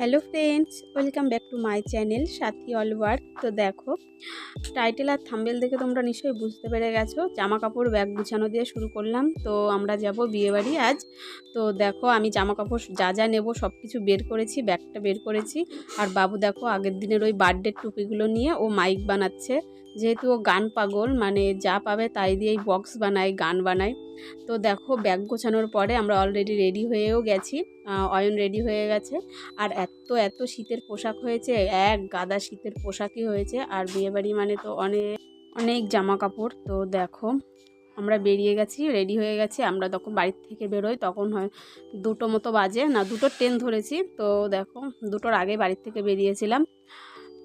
Hello friends, welcome back to my channel Sathi all work. তো দেখো, title আর thumbnail দেখে তোমরা নিশ্চয়ই বুঝতে পেরে গেছো। জামা কাপড় ব্যাগ গুছানো দিয়ে শুরু করলাম। তো আমরা যাব বিয়েবাড়ি আজ। তো দেখো, আমি জামা কাপড় যা যা নেব সব কিছু বের করেছি, ব্যাগটা বের করেছি। আর বাবু দেখো, আগের দিনের ওই বার্থডের টুপিগুলো নিয়ে ও মাইক বানাচ্ছে। যেহেতু ও গান পাগল মানে যা পাবে তাই দিয়েই বক্স বানায়, গান বানায়। তো দেখো ব্যাগ গোছানোর পরে আমরা অলরেডি রেডি হয়েও গেছি। অয়ন রেডি হয়ে গেছে। আর এত এত শীতের পোশাক হয়েছে, এক গাদা শীতের পোশাকই হয়েছে। আর বিয়েবাড়ি মানে তো অনেক অনেক জামা কাপড় তো দেখো, আমরা বেরিয়ে গেছি রেডি হয়ে গেছি। আমরা তখন বাড়ির থেকে বেরোই, তখন হয় দুটো মতো বাজে, না, দুটো ট্রেন ধরেছি। তো দেখো, দুটোর আগে বাড়ির থেকে বেরিয়েছিলাম।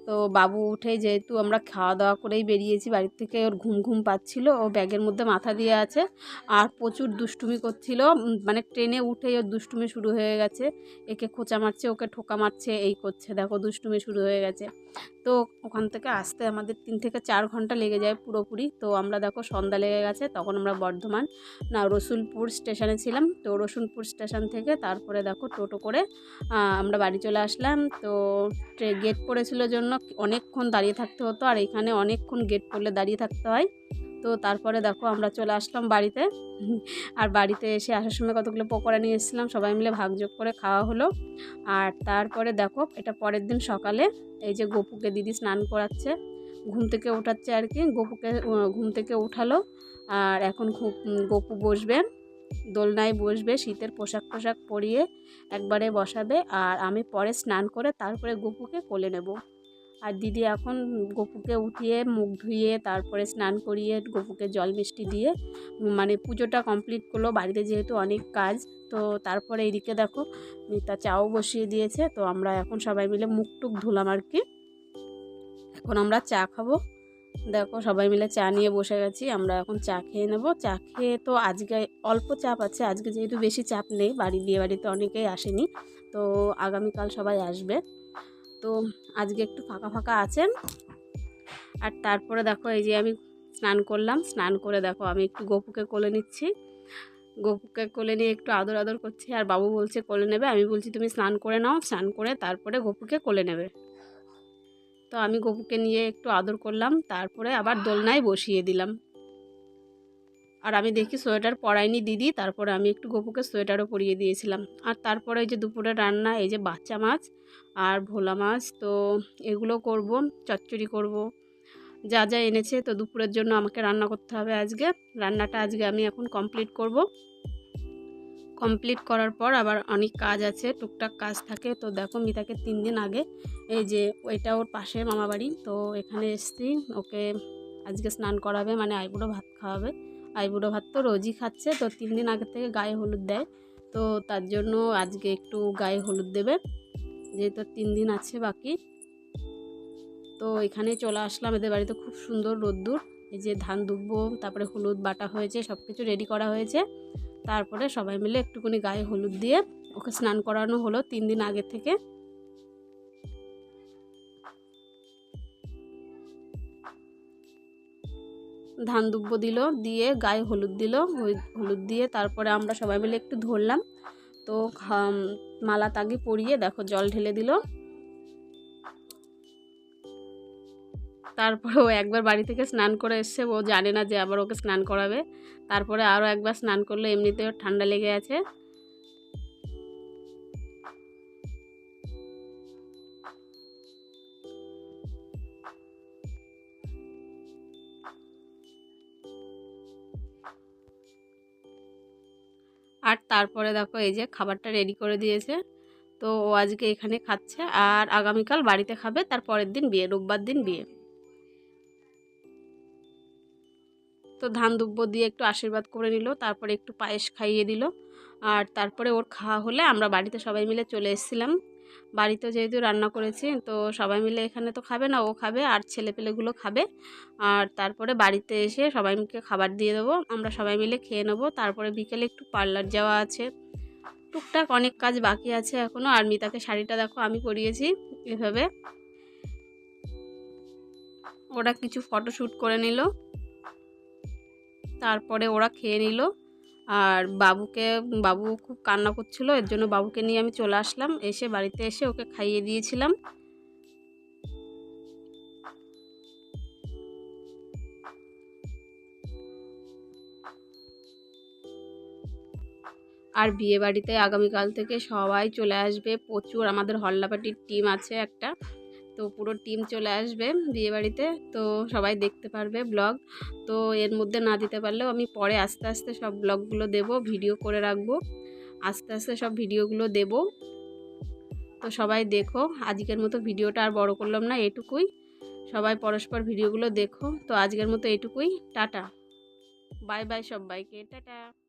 তো বাবু উঠে যেহেতু আমরা খাওয়া দাওয়া করেই বেরিয়েছি, বাড়ির থেকে ওর ঘুম ঘুম পাচ্ছিল, ও ব্যাগের মধ্যে মাথা দিয়ে আছে আর প্রচুর দুষ্টুমি করছিল। মানে ট্রেনে উঠেই ওর দুষ্টুমি শুরু হয়ে গেছে। একে খোঁচা মারছে, ওকে ঠোকা মারছে, এই করছে, দেখো দুষ্টুমি শুরু হয়ে গেছে। তো ওখান থেকে আসতে আমাদের তিন থেকে চার ঘণ্টা লেগে যায় পুরোপুরি। তো আমরা দেখো সন্ধ্যা লেগে গেছে, তখন আমরা বর্ধমান, না, রসুলপুর স্টেশনে ছিলাম। তো রসুলপুর স্টেশন থেকে তারপরে দেখো টোটো করে আমরা বাড়ি চলে আসলাম। তো ট্রে, গেট পড়েছিল জন্য অনেকক্ষণ দাঁড়িয়ে থাকতে হতো, আর এখানে অনেকক্ষণ গেট পড়লে দাঁড়িয়ে থাকতে হয়। তো তারপরে দেখো আমরা চলে আসলাম বাড়িতে। আর বাড়িতে এসে আসার সময় কতগুলো পকোড়া নিয়ে এসেছিলাম, সবাই মিলে ভাগযোগ করে খাওয়া হলো। আর তারপরে দেখো, এটা পরের দিন সকালে এই যে গপুকে দিদি স্নান করাচ্ছে, ঘুম থেকে ওঠাচ্ছে আর কি, গপুকে ঘুম থেকে উঠালো। আর এখন খুব গপু বসবে, দোলনায় বসবে, শীতের পোশাক পোশাক পরিয়ে একবারে বসাবে। আর আমি পরে স্নান করে তারপরে গপুকে কোলে নেব। আর দিদি এখন গপুকে উঠিয়ে মুখ ধুয়ে তারপরে স্নান করিয়ে গপুকে জল মিষ্টি দিয়ে মানে পুজোটা কমপ্লিট করল। বাড়িতে যেহেতু অনেক কাজ, তো তারপরে এদিকে দেখো, মিতা চাও বসিয়ে দিয়েছে। তো আমরা এখন সবাই মিলে মুখ টুক ধুলাম আর কি। এখন আমরা চা খাব। দেখো, সবাই মিলে চা নিয়ে বসে গেছি। আমরা এখন চা খেয়ে নেব। চা খেয়ে তো আজকে অল্প চাপ আছে। আজকে যেহেতু বেশি চাপ নেই, বাড়ি বিয়ে বাড়িতে অনেকেই আসেনি, তো আগামীকাল সবাই আসবে। তো আজকে একটু ফাঁকা ফাঁকা আছেন। আর তারপরে দেখো এই যে আমি স্নান করলাম। স্নান করে দেখো আমি একটু গপুকে কোলে নিচ্ছি। গপুকে কোলে নিয়ে একটু আদর আদর করছি। আর বাবু বলছে কোলে নেবে। আমি বলছি, তুমি স্নান করে নাও। স্নান করে তারপরে গপুকে কোলে নেবে। তো আমি গপুকে নিয়ে একটু আদর করলাম। তারপরে আবার দোলনায় বসিয়ে দিলাম। আর আমি দেখি সোয়েটার পরাইনি দিদি, তারপরে আমি একটু গপুকে সোয়েটারও পরিয়ে দিয়েছিলাম। আর তারপরে এই যে দুপুরে রান্না, এই যে বাচ্চা মাছ আর ভোলা মাছ, তো এগুলো করব, চচ্চড়ি করব। যা যা এনেছে, তো দুপুরের জন্য আমাকে রান্না করতে হবে আজকে। রান্নাটা আজকে আমি এখন কমপ্লিট করব। কমপ্লিট করার পর আবার অনেক কাজ আছে, টুকটাক কাজ থাকে। তো দেখো মিতাকে তিন দিন আগে এই যে ওইটা ওর পাশে মামাবাড়ি, তো এখানে এসছি, ওকে আজকে স্নান করাবে মানে আইবুড়ো ভাত খাওয়াবে। আইবুড়ো ভাত তো রোজই খাচ্ছে। তো তিন দিন আগে থেকে গায়ে হলুদ দেয়। তো তার জন্য আজকে একটু গায়ে হলুদ দেবে। যেহেতু তিন দিন আছে বাকি। তো এখানে চলে আসলাম। এদের বাড়িতে খুব সুন্দর রোদ্দুর। এই যে ধান দুব্বো, তারপরে হলুদ বাটা হয়েছে সব কিছু রেডি করা হয়েছে। তারপরে সবাই মিলে একটুখানি গায়ে হলুদ দিয়ে ওকে স্নান করানো হলো তিন দিন আগে থেকে। ধান দুব্ব দিল, দিয়ে গায়ে হলুদ দিল হলুদ দিয়ে তারপরে আমরা সবাই মিলে একটু ধরলাম। তো মালা তাগে পরিয়ে দেখো জল ঢেলে দিল। তারপরে ও একবার বাড়ি থেকে স্নান করে এসছে, ও জানে না যে আবার ওকে স্নান করাবে। তারপরে আরও একবার স্নান করলে, এমনিতেও ঠান্ডা লেগে আছে। আর তারপরে দেখো এই যে খাবারটা রেডি করে দিয়েছে। তো ও আজকে এখানে খাচ্ছে আর আগামীকাল বাড়িতে খাবে, তার পরের দিন বিয়ে, রোববার দিন বিয়ে। তো ধান দুব্ব দিয়ে একটু আশীর্বাদ করে নিল, তারপরে একটু পায়েস খাইয়ে দিল। আর তারপরে ওর খাওয়া হলে আমরা বাড়িতে সবাই মিলে চলে এসেছিলাম। বাড়িতে যেহেতু রান্না করেছি, তো সবাই মিলে এখানে তো খাবে না, ও খাবে আর ছেলেপেলেগুলো খাবে। আর তারপরে বাড়িতে এসে সবাইকে খাবার দিয়ে দেবো, আমরা সবাই মিলে খেয়ে নেব। তারপরে বিকেলে একটু পার্লার যাওয়া আছে। টুকটাক অনেক কাজ বাকি আছে এখনও আর মিতাকে শাড়িটা দেখো আমি পরিয়েছি এভাবে। ওরা কিছু ফটোশ্যুট করে নিল। তারপরে ওরা খেয়ে নিল। আর বাবুকে, বাবু খুব কান্না করছিল, এর জন্য বাবুকে নিয়ে আমি চলে আসলাম। এসে বাড়িতে এসে ওকে খাইয়ে দিয়েছিলাম। আর বিয়ে বাড়িতে আগামীকাল থেকে সবাই চলে আসবে। প্রচুর আমাদের হল্লাপাটির টিম আছে একটা। তো পুরো টিম চলে আসবে বিয়ে বাড়িতে তো সবাই দেখতে পারবে ব্লগ। তো এর মধ্যে না দিতে পারলেও আমি পরে আস্তে আস্তে সব ব্লগগুলো দেব, ভিডিও করে রাখব। আস্তে আস্তে সব ভিডিওগুলো দেব। তো সবাই দেখো, আজকের মতো ভিডিওটা আর বড় করলাম না, এটুকুই। সবাই পরস্পর ভিডিওগুলো দেখো। তো আজকের মতো এটুকুই। টাটা। বাই বাই সব সবাইকে। টাটা।